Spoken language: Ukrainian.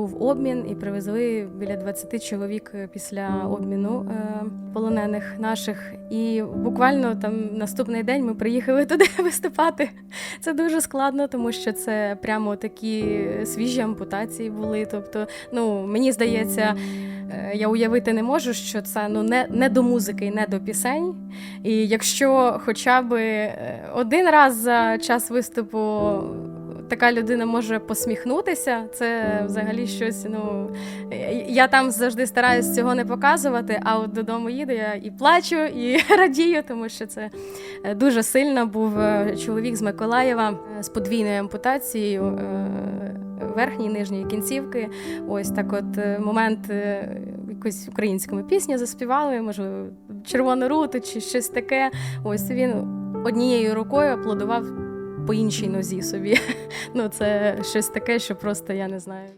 Був обмін і привезли біля 20 чоловік після обміну е, полонених наших. І буквально там наступний день ми приїхали туди виступати. Це дуже складно, тому що це прямо такі свіжі ампутації були. Тобто, ну мені здається, е, я уявити не можу, що це ну не, не до музики не до пісень. І якщо хоча б е, один раз за час виступу така людина може посміхнутися, це взагалі щось. Ну я там завжди стараюсь цього не показувати. А от додому їду я і плачу, і радію, тому що це е, дуже сильно був е, чоловік з Миколаєва е, з подвійною ампутацією. Верхньої нижньої кінцівки, ось так, от момент якоїсь української пісні заспівали, можливо, червону руту чи щось таке. Ось він однією рукою аплодував по іншій нозі собі. Ну, це щось таке, що просто я не знаю.